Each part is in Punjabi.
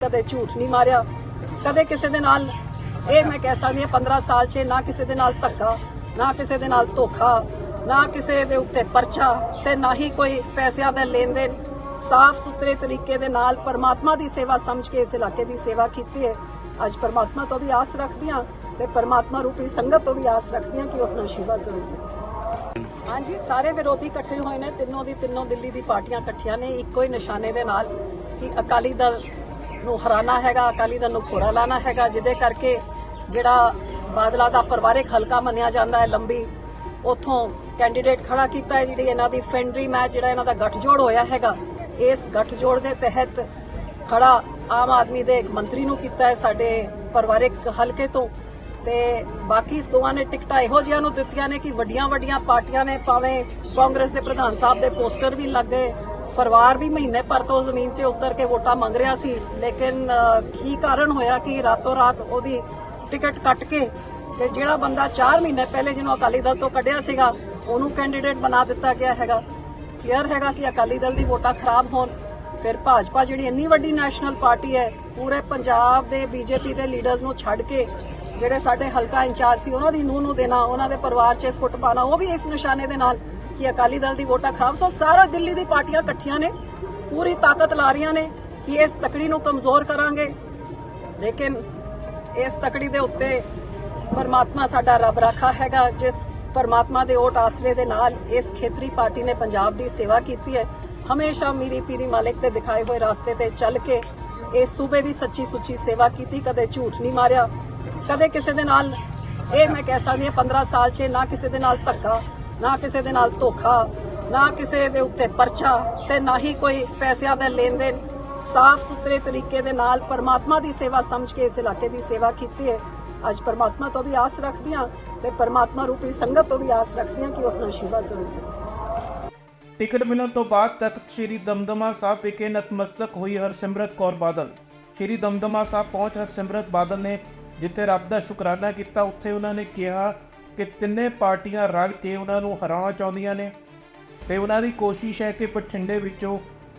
ਕਦੇ ਝੂਠ ਨਹੀਂ ਮਾਰਿਆ, ਕਦੇ ਕਿਸੇ ਦੇ ਨਾਲ ਇਹ ਮੈਂ ਕਹਿ ਸਕਦੀ ਹਾਂ 15 ਸਾਲ 'ਚ ਨਾ ਕਿਸੇ ਦੇ ਨਾਲ ਧੱਕਾ, ਨਾ ਕਿਸੇ ਦੇ ਨਾਲ ਧੋਖਾ, ਨਾ ਕਿਸੇ ਦੇ ਉੱਤੇ ਪਰਚਾ ਤੇ ਨਾ ਹੀ ਕੋਈ ਪੈਸਿਆਂ ਦਾ ਲੈਣ ਦੇਣ ਸਾਫ਼ ਸੁਥਰੇ ਤਰੀਕੇ ਦੇ ਨਾਲ ਪਰਮਾਤਮਾ ਦੀ ਸੇਵਾ ਸਮਝ ਕੇ ਇਸ ਇਲਾਕੇ ਦੀ ਸੇਵਾ ਕੀਤੀ ਹੈ। ਅੱਜ ਪਰਮਾਤਮਾ ਤੋਂ ਵੀ ਆਸ ਰੱਖਦੀ ਹਾਂ ਤੇ ਪਰਮਾਤਮਾ ਰੂਪੀ ਸੰਗਤ ਤੋਂ ਵੀ ਆਸ ਰੱਖਦੀ ਹਾਂ ਕਿ ਉਹ ਆਪਣਾ ਆਸ਼ੀਰਵਾਦ ਜ਼ਰੂਰ ਦੇਣ। ਹਾਂਜੀ, ਸਾਰੇ ਵਿਰੋਧੀ ਇਕੱਠੇ ਹੋਏ ਨੇ, ਤਿੰਨੋਂ ਦੀ ਤਿੰਨੋਂ ਦਿੱਲੀ ਦੀ ਪਾਰਟੀਆਂ ਇਕੱਠੀਆਂ ਨੇ। ਇੱਕੋ ਹੀ ਨਿਸ਼ਾਨੇ ਦੇ ਨਾਲ ਕਿ ਅਕਾਲੀ ਦਲ ਨੂੰ ਹਰਾਣਾ ਹੈਗਾ, ਅਕਾਲੀ ਦਲ ਨੂੰ ਖੋੜਾ ਲਾਣਾ ਹੈਗਾ, ਜਿਹਦੇ ਕਰਕੇ ਜਿਹੜਾ ਬਾਦਲਾ ਦਾ ਪਰਿਵਾਰਿਕ ਹਲਕਾ ਮੰਨਿਆ ਜਾਂਦਾ ਹੈ, ਲੰਬੀ, ਉਥੋਂ ਕੈਂਡੀਡੇਟ ਖੜਾ ਕੀਤਾ ਹੈ, ਜਿਹੜੀ ਇਹਨਾਂ ਦੀ ਫੈਂਡਰੀ ਮੈਚ ਜਿਹੜਾ ਇਹਨਾਂ ਦਾ ਗੱਠਜੋੜ ਹੋਇਆ ਹੈਗਾ, ਇਸ ਗੱਠਜੋੜ ਦੇ ਤਹਿਤ ਖੜਾ ਆਮ ਆਦਮੀ ਦੇ ਇੱਕ ਮੰਤਰੀ ਨੂੰ ਕੀਤਾ ਹੈ ਸਾਡੇ ਪਰਿਵਾਰਿਕ ਹਲਕੇ ਤੋਂ। ਤੇ ਬਾਕੀ ਇਸ ਦੋਵਾਂ ਨੇ ਟਿਕਟਾਂ ਇਹੋ ਜਿਹੀਆਂ ਨੂੰ ਦਿੱਤੀਆਂ ਨੇ ਕਿ ਵੱਡੀਆਂ ਵੱਡੀਆਂ ਪਾਰਟੀਆਂ ਨੇ, ਭਾਵੇਂ ਕਾਂਗਰਸ ਦੇ ਪ੍ਰਧਾਨ ਸਾਹਿਬ ਦੇ ਪੋਸਟਰ ਵੀ ਲੱਗੇ ਪਰਿਵਾਰ ਵੀ ਮਹੀਨੇ ਭਰ ਤੋਂ ਜ਼ਮੀਨ 'ਚ ਉਤਰ ਕੇ ਵੋਟਾਂ ਮੰਗ ਰਿਹਾ ਸੀ, ਲੇਕਿਨ ਕੀ ਕਾਰਨ ਹੋਇਆ ਕਿ ਰਾਤੋਂ ਰਾਤ ਉਹਦੀ ਟਿਕਟ ਕੱਟ ਕੇ ਤੇ ਜਿਹੜਾ ਬੰਦਾ 4 ਮਹੀਨੇ ਪਹਿਲੇ ਜਿਹਨੂੰ ਅਕਾਲੀ ਦਲ ਤੋਂ ਕੱਢਿਆ ਸੀਗਾ, ਉਹਨੂੰ ਕੈਂਡੀਡੇਟ ਬਣਾ ਦਿੱਤਾ ਗਿਆ ਹੈਗਾ। ਕਲੀਅਰ ਹੈਗਾ ਕਿ ਅਕਾਲੀ ਦਲ ਦੀ ਵੋਟਾਂ ਖਰਾਬ ਹੋਣ। ਫਿਰ ਭਾਜਪਾ ਜਿਹੜੀ ਇੰਨੀ ਵੱਡੀ ਨੈਸ਼ਨਲ ਪਾਰਟੀ ਹੈ, ਪੂਰੇ ਪੰਜਾਬ ਦੇ ਬੀਜੇਪੀ ਦੇ ਲੀਡਰਸ ਨੂੰ ਛੱਡ ਕੇ ਜਿਹੜੇ ਸਾਡੇ ਹਲਕਾ ਇੰਚਾਰਜ ਸੀ, ਉਹਨਾਂ ਦੀ ਨੂੰਹ ਨੂੰ ਦੇਣਾ, ਉਹਨਾਂ ਦੇ ਪਰਿਵਾਰ 'ਚ ਫੁੱਟ ਪਾਣਾ ਉਹ ਵੀ ਇਸ ਨਿਸ਼ਾਨੇ ਦੇ ਨਾਲ ਕਿ ਅਕਾਲੀ ਦਲ ਦੀ ਵੋਟਾਂ ਖਰਾਬ ਸੋ ਸਾਰਾ ਦਿੱਲੀ ਦੀ ਪਾਰਟੀਆਂ ਇਕੱਠੀਆਂ ਨੇ, ਪੂਰੀ ਤਾਕਤ ਲਾ ਰਹੀਆਂ ਨੇ ਕਿ ਇਸ ਤਕੜੀ ਨੂੰ ਕਮਜ਼ੋਰ ਕਰਾਂਗੇ। ਲੇਕਿਨ ਇਸ ਤਕੜੀ ਦੇ ਉੱਤੇ ਪਰਮਾਤਮਾ ਸਾਡਾ ਰੱਬ ਰਾਖਾ ਹੈਗਾ, ਜਿਸ ਪਰਮਾਤਮਾ ਦੇ ਓਟ ਆਸਰੇ ਦੇ ਨਾਲ ਇਸ ਖੇਤਰੀ ਪਾਰਟੀ ਨੇ ਪੰਜਾਬ ਦੀ ਸੇਵਾ ਕੀਤੀ ਹੈ। ਹਮੇਸ਼ਾ ਮੀਰੀ ਪੀਰੀ ਮਾਲਿਕ ਦੇ ਦਿਖਾਏ ਹੋਏ ਰਾਸਤੇ ਤੇ ਚੱਲ ਕੇ ਇਸ ਸੂਬੇ ਦੀ ਸੱਚੀ ਸੁੱਚੀ ਸੇਵਾ ਕੀਤੀ, ਕਦੇ ਝੂਠ ਨਹੀਂ ਮਾਰਿਆ। ਕਦੇ ਕਿਸੇ ਦੇ ਨਾਲ, ਇਹ ਮੈਂ ਕਹਿ ਸਕਦੀ ਹਾਂ 15 ਸਾਲ 'ਚ ਨਾ ਕਿਸੇ ਦੇ ਨਾਲ ਧੱਕਾ ਨਾ ਕਿਸੇ ਦੇ ਨਾਲ ਧੋਖਾ, ਨਾ ਕਿਸੇ ਦੇ ਉੱਤੇ ਪਰਚਾ ਤੇ ਨਾ ਹੀ ਕੋਈ ਪੈਸਿਆਂ ਦਾ ਲੈਣ ਦੇਣ ਸਾਫ਼ ਸੁਥਰੇ ਤਰੀਕੇ ਦੇ ਨਾਲ ਪਰਮਾਤਮਾ ਦੀ ਸੇਵਾ ਸਮਝ ਕੇ ਇਸ ਇਲਾਕੇ ਦੀ ਸੇਵਾ ਕੀਤੀ ਹੈ। ਅੱਜ ਪਰਮਾਤਮਾ ਤੋਂ ਵੀ ਆਸ ਰੱਖਦੀ ਹਾਂ ਤੇ ਪਰਮਾਤਮਾ ਰੂਪੀ ਸੰਗਤ ਤੋਂ ਵੀ ਆਸ ਰੱਖਦੀ ਹਾਂ ਕਿ ਉਹ ਆਪਣਾ ਆਸ਼ੀਰਵਾਦ ਜ਼ਰੂਰ ਦੇਣ। ਟਿਕਟ ਮਿਲਣ ਤੋਂ ਬਾਅਦ ਤਖਤ ਸ੍ਰੀ ਦਮਦਮਾ ਸਾਹਿਬ ਵਿਖੇ ਨਤਮਸਤਕ ਹੋਈ ਹਰਸਿਮਰਤ ਕੌਰ ਬਾਦਲ। ਸ੍ਰੀ ਦਮਦਮਾ ਸਾਹਿਬ ਪਹੁੰਚ ਹਰਸਿਮਰਤ ਬਾਦਲ ਨੇ ਜਿੱਥੇ ਰੱਬ ਦਾ ਸ਼ੁਕਰਾਨਾ ਕੀਤਾ, ਉੱਥੇ ਉਹਨਾਂ ਨੇ ਕਿਹਾ ਕਿ ਤਿੰਨੇ ਪਾਰਟੀਆਂ ਰਲ ਕੇ ਉਹਨਾਂ ਨੂੰ ਹਰਾਉਣਾ ਚਾਹੁੰਦੀਆਂ ਨੇ ਤੇ ਉਹਨਾਂ ਦੀ ਕੋਸ਼ਿਸ਼ ਹੈ ਕਿ ਬਠਿੰਡੇ ਵਿੱਚੋਂ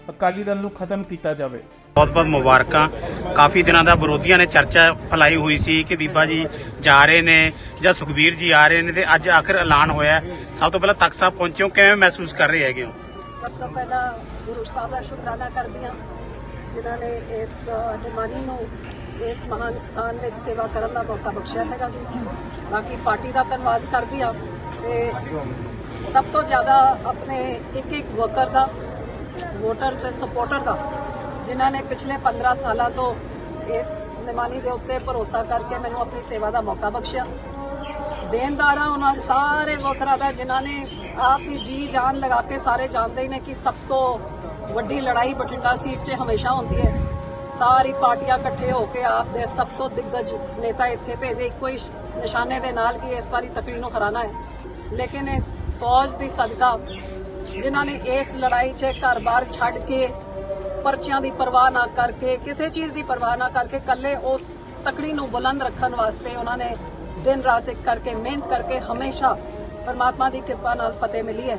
ਅਕਾਲੀ ਦਲ ਨੂੰ ਖਤਮ ਕੀਤਾ ਜਾਵੇ। ਬਹੁਤ ਬਹੁਤ ਮੁਬਾਰਕਾਂ। ਕਾਫੀ ਦਿਨਾਂ ਦਾ ਵਿਰੋਧੀਆਂ ਨੇ ਚਰਚਾ ਫੈਲਾਈ ਹੋਈ ਸੀ ਕਿ ਬੀਬਾ ਜੀ ਜਾ ਰਹੇ ਨੇ ਜਾਂ ਸੁਖਬੀਰ ਜੀ ਆ ਰਹੇ ਨੇ ਤੇ ਅੱਜ ਆਖਰ ਐਲਾਨ ਹੋਇਆ। ਸਭ ਤੋਂ ਪਹਿਲਾਂ ਤਖਤ ਸਾਹਿਬ ਪਹੁੰਚੇ ਹੋ ਕਿਵੇਂ ਮਹਿਸੂਸ ਕਰ ਰਹੇ ਹੈਗੇ ਹੋ? ਸਭ ਤੋਂ ਪਹਿਲਾਂ ਗੁਰੂ ਸਾਹਿਬ ਦਾ ਸ਼ੁਕਰਾਨਾ ਕਰਦੀ ਹਾਂ। ਜਿਨ੍ਹਾਂ ਨੇ ਇਸ ਨਿਮਾਨੀ ਨੂੰ ਇਸ ਮਹਾਨ ਸਥਾਨ ਵਿੱਚ ਸੇਵਾ ਕਰਨ ਦਾ ਮੌਕਾ ਬਖਸ਼ਿਆ ਹੈਗਾ ਜੀ। ਬਾਕੀ ਪਾਰਟੀ ਦਾ ਧੰਨਵਾਦ ਕਰਦੀ ਆ ਤੇ ਸਭ ਤੋਂ ਜ਼ਿਆਦਾ ਆਪਣੇ ਇੱਕ ਇੱਕ ਵਰਕਰ ਦਾ, ਵੋਟਰ ਤੇ ਸਪੋਰਟਰ ਦਾ, ਜਿਨ੍ਹਾਂ ਨੇ ਪਿਛਲੇ 15 ਸਾਲਾਂ ਤੋਂ ਇਸ ਨਿਮਾਨੀ ਦੇ ਉੱਤੇ ਭਰੋਸਾ ਕਰਕੇ ਮੈਨੂੰ ਆਪਣੀ ਸੇਵਾ ਦਾ ਮੌਕਾ ਬਖਸ਼ਿਆ। ਦੇਣਦਾਰਾਂ, ਉਹਨਾਂ ਸਾਰੇ ਵਰਕਰਾਂ ਦਾ, ਜਿਨ੍ਹਾਂ ਨੇ ਆਪ ਹੀ ਜੀ ਜਾਨ ਲਗਾ ਕੇ ਸਾਰੇ ਜਾਣਦੇ ਹੀ ਨੇ ਕਿ ਸਭ ਤੋਂ ਵੱਡੀ ਲੜਾਈ ਬਠਿੰਡਾ ਸੀਟ 'ਚ ਹਮੇਸ਼ਾ ਹੁੰਦੀ ਹੈ। ਸਾਰੀ ਪਾਰਟੀਆਂ ਇਕੱਠੇ ਹੋ ਕੇ ਆਪ ਦੇ ਸਭ ਤੋਂ ਦਿੱਗਜ ਨੇਤਾ ਇੱਥੇ ਭੇਜੇ ਇੱਕੋ ਹੀ ਨਿਸ਼ਾਨੇ ਦੇ ਨਾਲ ਕਿ ਇਸ ਵਾਰੀ ਤਕੜੀ ਨੂੰ ਹਰਾਣਾ ਹੈ। ਲੇਕਿਨ ਇਸ ਫੌਜ ਦੀ ਸਦਕਾ, ਜਿਨ੍ਹਾਂ ਨੇ ਇਸ ਲੜਾਈ 'ਚ ਘਰ-ਬਾਰ ਛੱਡ ਕੇ ਪਰਚਿਆਂ ਦੀ ਪਰਵਾਹ ਨਾ ਕਰਕੇ, ਕਿਸੇ ਚੀਜ਼ ਦੀ ਪਰਵਾਹ ਨਾ ਕਰਕੇ ਕੱਲੇ ਉਸ ਤਕੜੀ ਨੂੰ ਬੁਲੰਦ ਰੱਖਣ ਵਾਸਤੇ ਉਹਨਾਂ ਨੇ ਦਿਨ ਰਾਤ ਇੱਕ ਕਰਕੇ ਮਿਹਨਤ ਕਰਕੇ ਹਮੇਸ਼ਾ ਪਰਮਾਤਮਾ ਦੀ ਕਿਰਪਾ ਨਾਲ ਫਤਿਹ ਮਿਲੀ ਹੈ।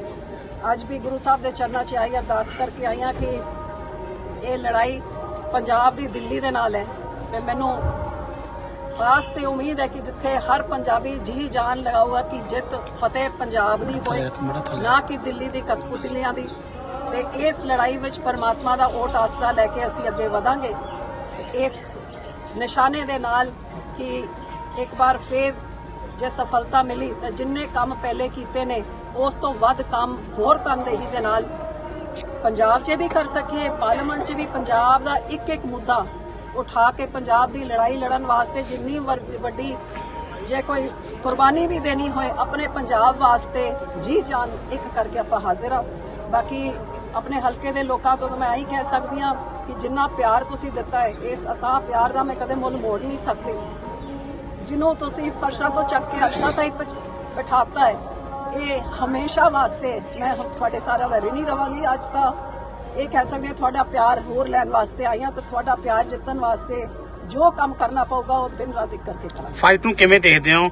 ਅੱਜ ਵੀ ਗੁਰੂ ਸਾਹਿਬ ਦੇ ਚਰਨਾਂ 'ਚ ਆਈ ਅਰਦਾਸ ਕਰਕੇ ਆਈਆਂ ਕਿ ਇਹ ਲੜਾਈ ਪੰਜਾਬ ਦੀ ਦਿੱਲੀ ਦੇ ਨਾਲ ਹੈ ਤੇ ਮੈਨੂੰ ਆਸ ਤੇ ਉਮੀਦ ਹੈ ਕਿ ਜਿੱਥੇ ਹਰ ਪੰਜਾਬੀ ਜੀ ਜਾਨ ਲਗਾਊਗਾ ਕਿ ਜਿੱਤ ਫਤਿਹ ਪੰਜਾਬ ਦੀ ਹੋਏ ਨਾ ਕਿ ਦਿੱਲੀ ਦੀ ਕਠਪੁਤਲੀਆਂ ਦੀ। ਤੇ ਇਸ ਲੜਾਈ ਵਿੱਚ ਪਰਮਾਤਮਾ ਦਾ ਓਟ ਆਸਰਾ ਲੈ ਕੇ ਅਸੀਂ ਅੱਗੇ ਵਧਾਂਗੇ। ਇਸ ਨਿਸ਼ਾਨੇ ਦੇ ਨਾਲ ਕਿ ਇੱਕ ਵਾਰ ਫੇਰ ਜੇ ਸਫਲਤਾ ਮਿਲੀ ਤਾਂ ਜਿੰਨੇ ਕੰਮ ਪਹਿਲੇ ਕੀਤੇ ਨੇ, ਉਸ ਤੋਂ ਵੱਧ ਕੰਮ ਹੋਰ ਤਨਦੇਹੀ ਦੇ ਨਾਲ ਪੰਜਾਬ 'ਚ ਵੀ ਕਰ ਸਕੀਏ, ਪਾਰਲੀਮੈਂਟ 'ਚ ਵੀ ਪੰਜਾਬ ਦਾ ਇੱਕ ਇੱਕ ਮੁੱਦਾ ਉਠਾ ਕੇ ਪੰਜਾਬ ਦੀ ਲੜਾਈ ਲੜਨ ਵਾਸਤੇ ਜਿੰਨੀ ਵਰ- ਵੱਡੀ ਜੇ ਕੋਈ ਕੁਰਬਾਨੀ ਵੀ ਦੇਣੀ ਹੋਏ, ਆਪਣੇ ਪੰਜਾਬ ਵਾਸਤੇ ਜੀ ਜਾਨ ਇੱਕ ਕਰਕੇ ਆਪਾਂ ਹਾਜ਼ਰ ਆ ਬਾਕੀ ਆਪਣੇ ਹਲਕੇ ਦੇ ਲੋਕਾਂ ਤੋਂ ਮੈਂ ਇਹੀ ਕਹਿ ਸਕਦੀ ਹਾਂ ਕਿ ਜਿੰਨਾ ਪਿਆਰ ਤੁਸੀਂ ਦਿੱਤਾ ਹੈ, ਇਸ ਅਤਾ ਪਿਆਰ ਦਾ ਮੈਂ ਕਦੇ ਮੁੱਲ ਮੋੜ ਨਹੀਂ ਸਕਦੀ। ਜਿਹਨੂੰ ਤੁਸੀਂ ਫਰਸ਼ਾਂ ਤੋਂ ਚੱਕ ਕੇ ਅਰਸ਼ਾਂ ਤਾਈਂ ਬਿਠਾਤਾ ਹੈ, ਇਹ ਹਮੇਸ਼ਾ ਵਾਸਤੇ ਮੈਂ ਤੁਹਾਡੇ ਸਾਰਾ ਵੈਰੀ ਨਹੀਂ ਰਵਾਂਗੀ। ਅੱਜ ਤਾਂ ਇਹ ਕਹਿ ਸਕਦੇ ਹਾਂ ਤੁਹਾਡਾ ਪਿਆਰ ਹੋਰ ਲੈਣ ਵਾਸਤੇ ਆਈਆਂ ਤਾਂ ਤੁਹਾਡਾ ਪਿਆਰ ਜਿੱਤਣ ਵਾਸਤੇ ਜੋ ਕੰਮ ਕਰਨਾ ਪਊਗਾ ਉਹ ਦਿਨ ਰਾਤ ਇੱਕ ਕਰਕੇ ਕਰਾਂਗੇ। ਫਾਈਟ ਨੂੰ ਕਿਵੇਂ ਦੇਖਦੇ ਹੋ?